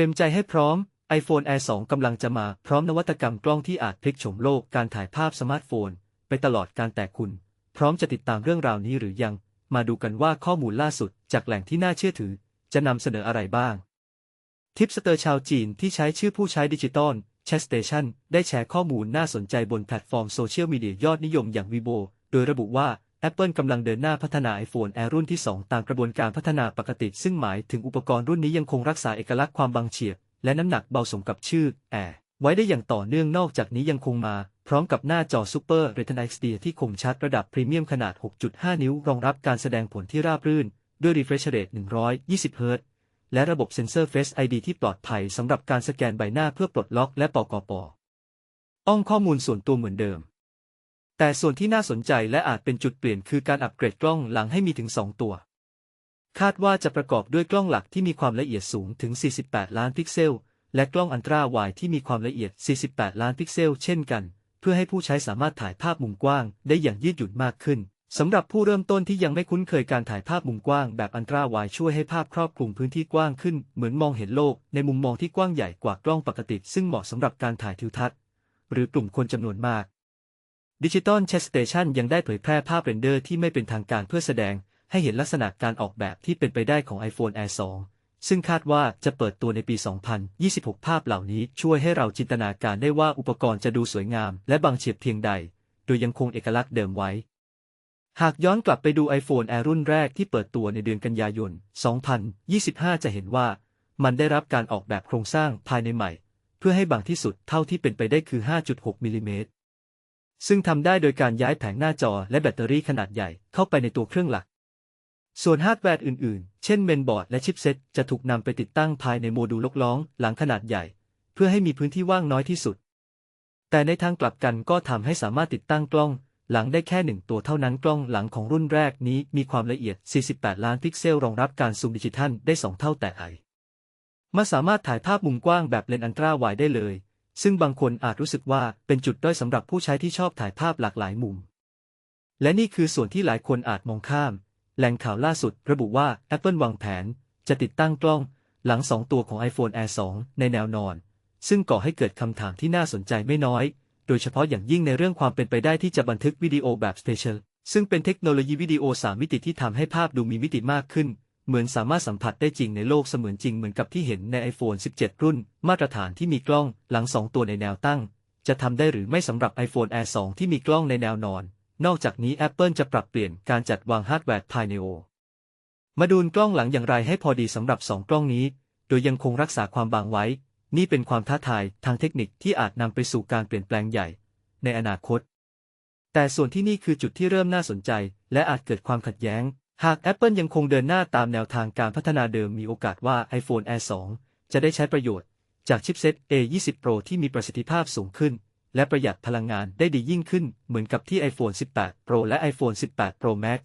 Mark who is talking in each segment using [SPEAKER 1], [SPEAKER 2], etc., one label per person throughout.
[SPEAKER 1] รียมใจให้พร้อม iPhone Air 2 กำลังจะมาพร้อมนวัตกรรมกล้องที่อาจพลิกโฉมโลกการถ่ายภาพสมาร์ทโฟน ไปตลอดการแต่คุณ พร้อมจะติดตามเรื่องราวนี้หรือยัง มาดูกันว่าข้อมูลล่าสุดจากแหล่งที่น่าเชื่อถือ จะนำเสนออะไรบ้าง ทิปสเตอร์ชาวจีนที่ใช้ชื่อผู้ใช้ดิจิตอล Chat Station ได้แชร์ข้อมูลน่าสนใจบนแพลตฟอร์มโซเชียลมีเดียยอดนิยมอย่าง Weibo โดยระบุว่า Apple กำลังเดินหน้าพัฒนา iPhone Air รุ่นที่ 2 ตามกระบวนการพัฒนาปกติ ซึ่งหมายถึงอุปกรณ์รุ่นนี้ยังคงรักษาเอกลักษณ์ความบางเฉียบ และน้ำหนักเบาสมกับชื่อ Air ไว้ได้อย่างต่อเนื่องนอกจากนี้ยังคงมา พร้อมกับหน้าจอ Super Retina XD ที่คมชัดระดับพรีเมียมขนาด 6.5 นิ้ว รองรับการแสดงผลที่ราบรื่น ด้วย refresh rate 120 Hz และระบบเซ็นเซอร์ Face ID ที่ปลอดภัยสำหรับการสแกนใบหน้าเพื่อปลดล็อกและปกปอ้องข้อมูลส่วนตัวเหมือนเดิม แต่ส่วนที่น่าสนใจและอาจเป็นจุดเปลี่ยนคือการอัปเกรดกล้องหลังให้มีถึง 2 ตัว คาดว่าจะประกอบด้วยกล้องหลักที่มีความละเอียดสูงถึง 48 ล้านพิกเซล และกล้องอันตราไวที่มีความละเอียด 48 ล้านพิกเซล เช่นกัน เพื่อให้ผู้ใช้สามารถถ่ายภาพมุมกว้าง ได้อย่างยืดหยุ่นมากขึ้นสำหรับผู้เริ่มต้นที่ยังไม่คุ้นเคยการถ่ายภาพมุมกว้างแบบอันตราไวช่วยให้ภาพครอบคลุมพื้นที่กว้างขึ้น เหมือนมองเห็นโลกในมุมมองที่กว้างใหญ่กว่ากล้องปกติ ซึ่งเหมาะสำหรับการถ่ายทิวทัศน์ หรือกลุ่มคนจำนวนมาก ดิจิตอล Chat Station ยังได้เผยแพร่ภาพเรนเดอร์ที่ไม่เป็นทางการเพื่อแสดงให้เห็นลักษณะการออกแบบที่เป็นไปได้ของ iPhone Air 2 ซึ่งคาดว่าจะเปิดตัวในปี 2026 ภาพเหล่านี้ช่วยให้เราจินตนาการได้ว่าอุปกรณ์จะดูสวยงามและบางเฉียบเพียงใด โดยยังคงเอกลักษณ์เดิมไว้ หากย้อนกลับไปดู iPhone Air รุ่นแรกที่เปิดตัวในเดือนกันยายน 2025 จะเห็นว่ามันได้รับการออกแบบโครงสร้างภายในใหม่ เพื่อให้บางที่สุดเท่าที่เป็นไปได้คือ 5.6 มิลลิเมตร ซึ่งทำได้โดยการย้ายแผงหน้าจอและแบตเตอรี่ขนาดใหญ่เข้าไปในตัวเครื่องหลัก ส่วนฮาร์ดแวร์อื่นๆ เช่นเมนบอร์ดและชิปเซ็ตจะถูกนำไปติดตั้งภายในโมดูลลกล้องหลังขนาดใหญ่ เพื่อให้มีพื้นที่ว่างน้อยที่สุด แต่ในทางกลับกันก็ทำให้สามารถติดตั้งกล้องหลังได้แค่หนึ่งตัวเท่านั้นกล้องหลังของรุ่นแรกนี้มีความละเอียด 48 ล้านพิกเซลรองรับการซูมดิจิทัลได้ 2 เท่าแต่ไอมาสามารถถ่ายภาพมุมกว้างแบบเลนส์อันตราไวด์ได้เลย ซึ่งบางคนอาจรู้สึกว่าเป็นจุดด้อยสำหรับผู้ใช้ที่ชอบถ่ายภาพหลากหลายมุม และนี่คือส่วนที่หลายคนอาจมองข้าม แหล่งข่าวล่าสุดระบุว่า Apple วางแผน จะติดตั้งกล้อง หลัง 2 ตัวของ iPhone Air 2 ในแนวนอน ซึ่งก่อให้เกิดคำถามที่น่าสนใจไม่น้อย โดยเฉพาะอย่างยิ่งในเรื่องความเป็นไปได้ที่จะบันทึกวิดีโอแบบ Spatial ซึ่งเป็นเทคโนโลยีวิดีโอ 3 มิติที่ทำให้ภาพดูมีมิติมากขึ้น เหมือนสามารถสัมผัสได้จริงในโลกเสมือนจริงเหมือนกับที่เห็นใน iPhone 17 รุ่น มาตรฐานที่มีกล้องหลัง 2 ตัวในแนวตั้ง จะทำได้หรือไม่สำหรับ iPhone Air 2 ที่มีกล้องในแนวนอน นอกจากนี้ Apple จะปรับเปลี่ยนการจัดวางฮาร์ดแวร์ภายในโอ มาดูกล้องหลังอย่างไรให้พอดีสำหรับ 2 กล้องนี้ โดยยังคงรักษาความบางไว้ นี่เป็นความท้าทายทางเทคนิคที่อาจนำไปสู่การเปลี่ยนแปลงใหญ่ ในอนาคต แต่ส่วนที่นี่คือจุดที่เริ่มน่าสนใจ และอาจเกิดความขัดแย้ง หาก Apple ยังคงเดินหน้าตามแนวทางการพัฒนาเดิมมีโอกาสว่า iPhone Air 2 จะได้ใช้ประโยชน์ จากชิปเซ็ต A20 Pro ที่มีประสิทธิภาพสูงขึ้น และประหยัดพลังงานได้ดียิ่งขึ้น เหมือนกับที่ iPhone 18 Pro และ iPhone 18 Pro Max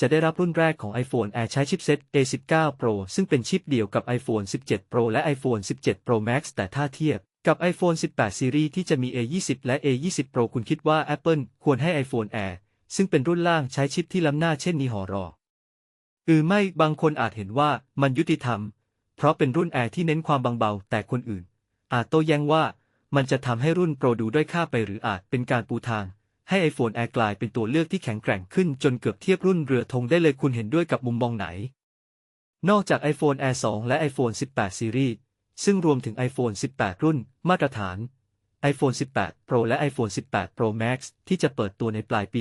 [SPEAKER 1] จะได้รับรุ่นแรกของ iPhone Air ใช้ชิปเซ็ต A19 Pro ซึ่งเป็นชิปเดียวกับ iPhone 17 Pro และ iPhone 17 Pro Max แต่ถ้าเทียบกับ iPhone 18 Series ที่จะมี A20 และ A20 Pro คุณคิดว่า Apple ควรให้ iPhone Air ซึ่งเป็นรุ่นล่างใช้ชิปที่ล้ำหน้าเช่นนี้หอรอ หรือไม่บางคนอาจเห็นว่ามันยุติธรรม เพราะเป็นรุ่น Air ที่เน้นความบางเบา แต่คนอื่น อาจโต้แย้งว่ามันจะทำให้รุ่น Pro ดูด้อยค่าไปหรืออาจเป็นการปูทาง ให้ iPhone Air กลายเป็นตัวเลือกที่แข็งแกร่งขึ้นจนเกือบเทียบรุ่นเรือธงได้เลยคุณเห็นด้วยกับมุมมองไหน นอกจาก iPhone Air 2 และ iPhone 18 Series ซึ่งรวมถึง iPhone 18 รุ่นมาตรฐาน iPhone 18 Pro และ iPhone 18 Pro Max ที่จะเปิดตัวในปลายปี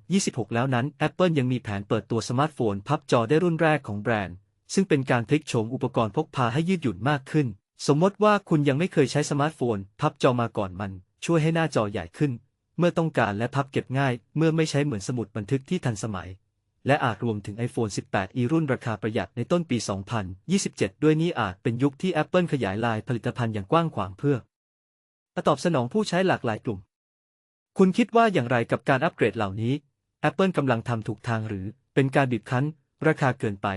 [SPEAKER 1] 2026 แล้วนั้น Apple ยังมีแผนเปิดตัวสมาร์ทโฟนพับจอได้รุ่นแรกของแบรนด์ ซึ่งเป็นการพลิกโฉมอุปกรณ์พกพาให้ยืดหยุ่นมากขึ้น สมมติว่าคุณยังไม่เคยใช้สมาร์ทโฟน พับจอมาก่อนมัน ช่วยให้หน้าจอใหญ่ขึ้น เมื่อต้องการและพับเก็บง่าย เมื่อไม่ใช้เหมือนสมุดบันทึกที่ทันสมัย และอาจรวมถึง iPhone 18 e รุ่นราคาประหยัดในต้นปี 2027 ด้วยนี่อาจเป็นยุคที่ Apple ขยายลายผลิตภัณฑ์อย่างกว้างขวางเพื่อ ตอบสนองผู้ใช้หลากหลายกลุ่ม คุณคิดว่าอย่างไรกับการอัปเกรดเหล่านี้ Apple กำลังทำถูกทางหรือเป็นการบีบคั้น ราคาเกินไป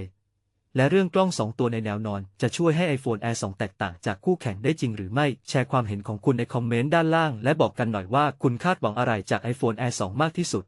[SPEAKER 1] และเรื่องกล้อง 2 ตัวในแนวนอน จะช่วยให้ iPhone Air 2 แตกต่างจากคู่แข่งได้จริงหรือไม่ แชร์ความเห็นของคุณในคอมเมนต์ด้านล่าง และบอกกันหน่อยว่าคุณคาดหวังอะไรจาก iPhone Air 2 มากที่สุด